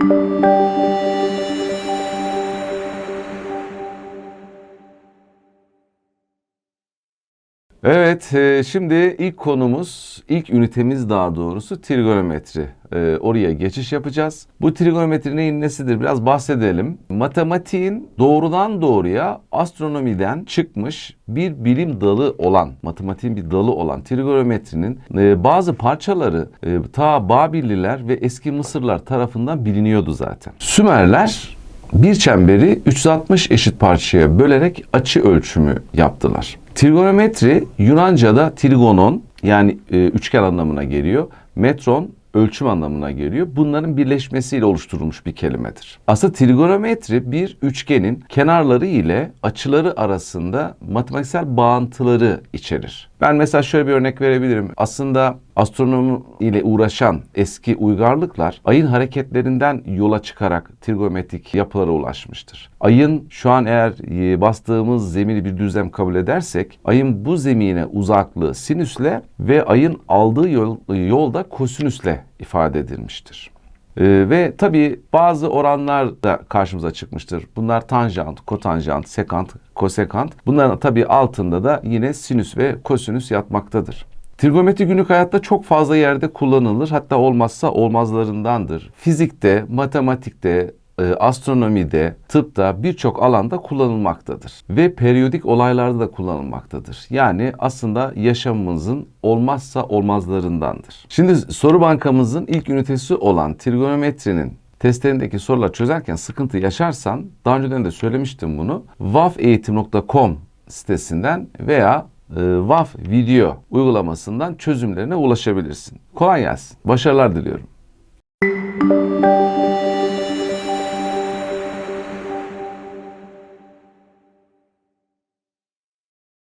Thank you. Evet, e, şimdi ilk konumuz, ilk ünitemiz daha doğrusu trigonometri. E, oraya geçiş yapacağız. Bu trigonometri neyin nesidir biraz bahsedelim. Matematiğin doğrudan doğruya astronomiden çıkmış bir bilim dalı olan, matematiğin bir dalı olan trigonometrinin e, bazı parçaları ta Babilliler ve eski Mısırlar tarafından biliniyordu zaten. Sümerler bir çemberi 360 eşit parçaya bölerek açı ölçümü yaptılar. Trigonometri Yunanca'da trigonon yani e, üçgen anlamına geliyor. Metron ölçüm anlamına geliyor. Bunların birleşmesiyle oluşturulmuş bir kelimedir. Aslında trigonometri bir üçgenin kenarları ile açıları arasında matematiksel bağıntıları içerir. Ben mesela şöyle bir örnek verebilirim. Aslında astronomi ile uğraşan eski uygarlıklar ayın hareketlerinden yola çıkarak trigonometrik yapılara ulaşmıştır. Ayın şu an eğer e, bastığımız zemini bir düzlem kabul edersek ayın bu zemine uzaklığı sinüsle ve ayın aldığı yol, yolda kosinüsle ifade edilmiştir. Ee, ve tabii bazı oranlar da karşımıza çıkmıştır. Bunlar tanjant, kotanjant, sekant, kosekant. Bunların tabii altında da yine sinüs ve kosinüs yatmaktadır. Trigonometri günlük hayatta çok fazla yerde kullanılır. Hatta olmazsa olmazlarındandır. Fizikte, matematikte, astronomide, tıpta birçok alanda kullanılmaktadır. Ve periyodik olaylarda da kullanılmaktadır. Yani aslında yaşamımızın olmazsa olmazlarındandır. Şimdi soru bankamızın ilk ünitesi olan trigonometrinin testlerindeki sorular çözerken sıkıntı yaşarsan, daha önceden de söylemiştim bunu, vafeğitim.com sitesinden veya e, video uygulamasından çözümlerine ulaşabilirsin. Kolay gelsin. Başarılar diliyorum.